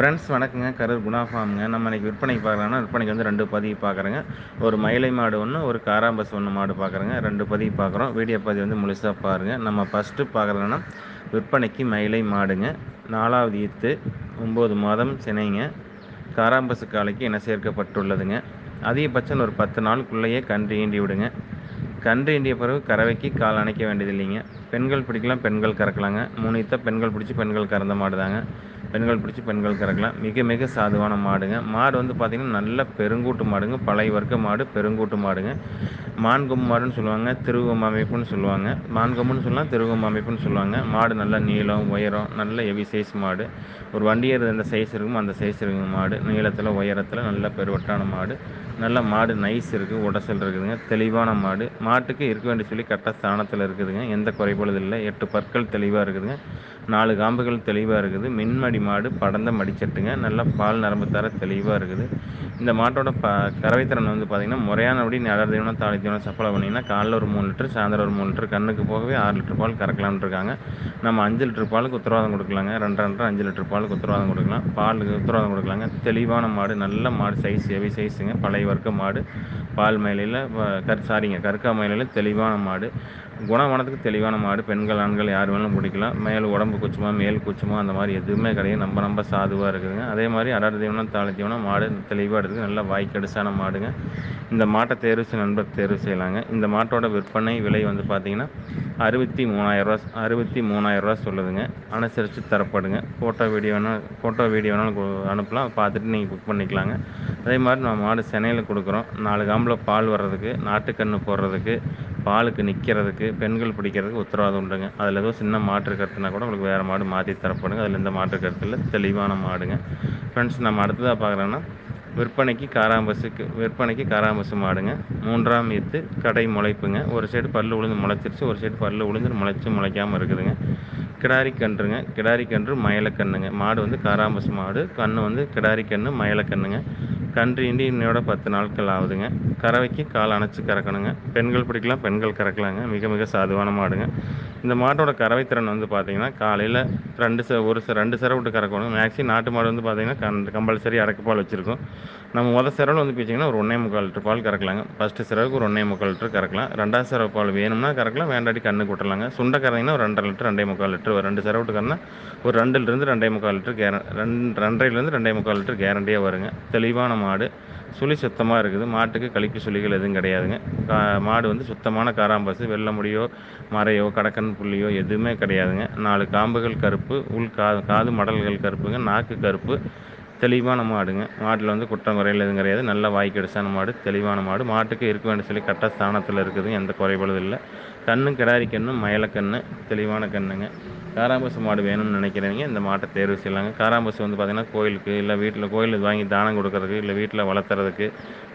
Friends வணக்கங்க. கரூர் குணா ஃபார்முங்க. நம்ம இன்றைக்கி விற்பனைக்கு பார்க்குறோன்னா விற்பனைக்கு வந்து ரெண்டு பதிவு பார்க்குறேங்க. ஒரு மயிலை மாடு ஒன்று ஒரு காராம்பஸ் ஒன்று மாடு பார்க்குறேங்க. ரெண்டு பதிவு பார்க்குறோம். வீடியோ பதிவு வந்து முழுசாக பாருங்கள் நம்ம ஃபஸ்ட்டு பார்க்குறதுனா விற்பனைக்கு மயிலை மாடுங்க. நாலாவது ஈத்து ஒம்பது மாதம் சினைங்க. காராம்பசு காலைக்கு இன சேர்க்கப்பட்டுள்ளதுங்க. அதிகபட்சம் ஒரு பத்து நாளுக்குள்ளேயே கன்று ஈண்டி விடுங்க. கன்று ஈண்டிய பிறகு கறவைக்கு கால் அணைக்க வேண்டியதில்லைங்க. பெண்கள் பிடிக்கலாம் பெண்கள் கறக்கலாங்க. மூணு ஈத்த பெண்கள் பிடிச்சி பெண்கள் கறந்த மாடு தாங்க பெண்கள் பிடிச்சி பெண்கள் கறக்கலாம். மிக மிக சாதுவான மாடுங்க. மாடு வந்து பார்த்திங்கன்னா நல்ல பெருங்கூட்டு மாடுங்க. பழைய வர்க்க மாடு பெருங்கூட்டு மாடுங்க. மான்கொம்பு மாடுன்னு சொல்லுவாங்க திருவம் அமைப்புன்னு சொல்லுவாங்க. மான்கொம்புன்னு சொல்லலாம் திருவம் அமைப்புன்னு சொல்லுவாங்க. மாடு நல்ல நீளம் உயரம் நல்ல ஹெவி சைஸ் மாடு. ஒரு வண்டியர் எந்த சைஸ் இருக்குமோ அந்த சைஸ் இருக்குங்க மாடு. நீளத்தில் உயரத்தில் நல்ல பெருவட்டான மாடு. நல்ல மாடு நைஸ் இருக்குது உடசல் இருக்குதுங்க தெளிவான மாடு. மாட்டுக்கு இருக்க வேண்டிய சொல்லி கரெக்டாக ஸ்தானத்தில் இருக்குதுங்க. எந்த குறைபாடு இல்லை. எட்டு பற்கள் தெளிவாக இருக்குதுங்க. நாலு காம்புகள் தெளிவாக இருக்குது. மின்மடி மாடு படந்த மடிச்சட்டுங்க. நல்ல பால் நரம்பு தர தெளிவாக இருக்குது. இந்த மாட்டோட ப கறவைத்திறன் வந்து பார்த்திங்கன்னா முறையானபடி நடர் தீவனம் தாளி தீவனம் சப்பளை பண்ணிங்கன்னா காலைல ஒரு மூணு லிட்டர் சாயந்தரம் ஒரு மூணு லிட்டர் கண்ணுக்கு போகவே ஆறு லிட்டர் பால் கறக்கலாம்னு இருக்காங்க. நம்ம அஞ்சு லிட்டர் பாலுக்கு உத்தரவாதம் கொடுக்கலாங்க. ரெண்டு ரெண்டு அஞ்சு லிட்டர் பாலுக்கு உத்தரவாதம் கொடுக்கலாம். பாலுக்கு உத்தரவாதம் கொடுக்கலாங்க. தெளிவான மாடு நல்ல மாடு சைஸ் ஹெவி சைஸுங்க பழைய வர்க்க மாடு பால் மயிலையில் கரு சாரிங்க கற்கா மயிலையில் தெளிவான மாடு. குணவனத்துக்கு தெளிவான மாடு பெண்கள் ஆண்கள் யார் வேணாலும் பிடிக்கலாம். மேல் உடம்பு குச்சுமா மேல் குச்சுமா அந்த மாதிரி எதுவுமே கிடையாது. நம்ம நம்ம சாதுவாக இருக்குதுங்க. அதே மாதிரி அடர் தீவனம் தாளி தீவனம் மாடு தெளிவாக இருக்குது. நல்லா வாய்க்கடுசான மாடுங்க. இந்த மாட்டை தேர்வு செய்ய நண்பர் தேர்வு செய்யலாங்க. இந்த மாட்டோட விற்பனை விலை வந்து பார்த்திங்கன்னா அறுபத்தி மூணாயிரரூவா அறுபத்தி மூணாயிரரூவா சொல்லுதுங்க. அனுசரித்து தரப்படுங்க. ஃபோட்டோ வீடியோ வேணால் ஃபோட்டோ வீடியோ வேணாலும் அனுப்பலாம். பார்த்துட்டு நீங்கள் புக் பண்ணிக்கலாங்க. அதே மாதிரி நம்ம மாடு சென்னையில் கொடுக்குறோம். நாலு காம்பில் பால் வர்றதுக்கு நாட்டுக்கன்று போடுறதுக்கு பாலுக்கு நிற்கிறதுக்கு பெண்கள் பிடிக்கிறதுக்கு உத்தரவாதம் உண்டுங்க. அதில் ஏதோ சின்ன மாற்று கருத்துனா கூட உங்களுக்கு வேறு மாடு மாற்றி தரப்படுங்க. அதில் எந்த மாற்று கருத்தில் தெளிவான மாடுங்க. ஃப்ரெண்ட்ஸ் நம்ம அடுத்ததாக பார்க்குறோன்னா விற்பனைக்கு காராம்பசுக்கு விற்பனைக்கு காராம்பசு மாடுங்க. மூன்றாம் ஈத்து கடை முளைப்புங்க. ஒரு சைடு பல்லு உளுந்து முளைச்சிருச்சு ஒரு சைடு பல்லு உளுந்து முளைச்சி முளைக்காமல் இருக்குதுங்க. கிடாரி கன்றுங்க. கிடாரி கன்று மயிலக்கண்ணுங்க மாடு வந்து காராம்பசு மாடு. கன்று வந்து கிடாரி கன்று மயிலக்கண்ணுங்க கன்று இண்டி இன்னையோட பத்து நாட்கள் ஆகுதுங்க கறவைக்கு கால் அணைச்சி கறக்கணுங்க. பெண்கள் பிடிக்கலாம் பெண்கள் கறக்கலாங்க. மிக மிக சாதுவான மாடுங்க. இந்த மாட்டோட கறவை திறன் வந்து பார்த்திங்கன்னா காலையில் ரெண்டு ச ஒரு ச ரெண்டு சிற விட்டு கறக்கணும். மேக்ஸிமம் நாட்டு மாடு வந்து பார்த்திங்கன்னா கண் கம்பல்சரி அரைக்கப்பால் வச்சுருக்கோம். நம்ம முதல் சிறவில் வந்து பிச்சிங்கன்னா ஒரு ஒன்றே முக்கால் லிட்டர் பால் கறக்கலாங்க. ஃபஸ்ட்டு சிறவுக்கு ஒரு ஒன்றே முக்கால் லிட்டர் கறக்கலாம். ரெண்டாவது சிறவு பால் வேணும்னா கறக்கலாம். வேண்டாட்டி கண்ணு கொட்டலாங்க. சுண்டை கறந்தீங்கன்னா ஒரு ரெண்டரை லிட்டர் ரெண்டே முக்கால் லிட்டர். ஒரு ரெண்டு சிறவுட்டு கறனா ஒரு ரெண்டுலேருந்து ரெண்டே முக்கால் லிட்டர் கேர ரெண்டு ரெண்டரைலேருந்து ரெண்டே முக்கால் லிட்டர் கேரண்டியாக வருங்க. தெளிவான மாடு சுழி சுத்தமாக இருக்குது. மாட்டுக்கு கழிப்பு சுழிகள் எதுவும் கிடையாதுங்க. கா மாடு வந்து சுத்தமான காராம்பசு வெள்ளை முடியோ மறையோ கடக்கன் புள்ளியோ எதுவுமே கிடையாதுங்க. நாலு காம்புகள் கருப்பு உள் கா காது மடல்கள் கருப்புங்க நாக்கு கருப்பு. தெளிவான மாடுங்க. மாட்டில் வந்து குற்றம் குறையில் எதுவும் கிடையாது. நல்ல வாய்க்கடிசான மாடு தெளிவான மாடு. மாட்டுக்கு இருக்க வேண்டிய சொல்லி கரெக்டாக ஸ்தானத்தில் இருக்குது எந்த குறைபாடும் இல்லை. கண்ணும் கிடாரி கண்ணு மயிலக்கண்ணு தெளிவான கண்ணுங்க. காராம்பசு மாடு வேணும்னு நினைக்கிறவங்க இந்த மாட்டை தேர்வு செய்யலாங்க. காராம்பசு வந்து பார்த்திங்கன்னா கோயிலுக்கு இல்லை வீட்டில் கோயில் வாங்கி தானம் கொடுக்கறதுக்கு இல்லை வீட்டில் வளர்த்துறதுக்கு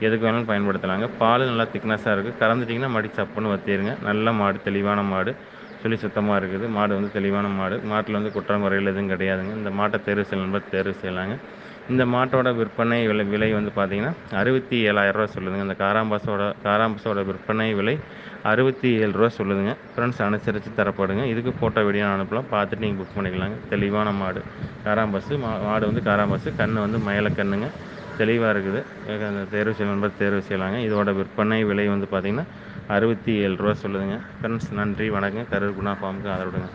எதுக்கு வேணாலும் பயன்படுத்தலாங்க. பால் நல்லா திக்னஸாக இருக்குது கறந்துட்டிங்கன்னா மடி சப்புன்னு வத்திடுங்க நல்ல மாடு தெளிவான மாடு. சொல்லி சுத்தமாக இருக்குது. மாடு வந்து தெளிவான மாடு. மாட்டில் வந்து குற்றம் குறையில் எதுவும் கிடையாதுங்க. இந்த மாட்டை தேர்வு செய்யலாம் தேர்வு செய்யலாங்க. இந்த மாட்டோட விற்பனை விலை விலை வந்து பார்த்திங்கன்னா அறுபத்தி ஏழாயிரரூவா சொல்லுதுங்க. இந்த காராம்பாஸோட காராம்பாஸோட விற்பனை விலை அறுபத்தி ஏழு ரூபா சொல்லுதுங்க. ஃப்ரெண்ட்ஸ் அனுசரித்து தரப்படுங்க. இதுக்கு ஃபோட்டோ வீடியோ அனுப்பலாம். பார்த்துட்டு நீங்கள் புக் பண்ணிக்கலாங்க. தெளிவான மாடு. காராம்பஸ்ஸு மா மாடு வந்து காராம்பஸ்ஸு கண் வந்து மயிலக்கண்ணுங்க தெளிவாக இருக்குது. அந்த தேர்வு செய்ய நண்பர் தேர்வு செய்யலாங்க. இதோட விற்பனை விலை வந்து பார்த்திங்கன்னா அறுபத்தி ஏழு ரூபா சொல்லுதுங்க. ஃப்ரெண்ட்ஸ் நன்றி வணக்கம். கரூர் குணா ஃபார்முக்கு ஆதரவுடுங்க.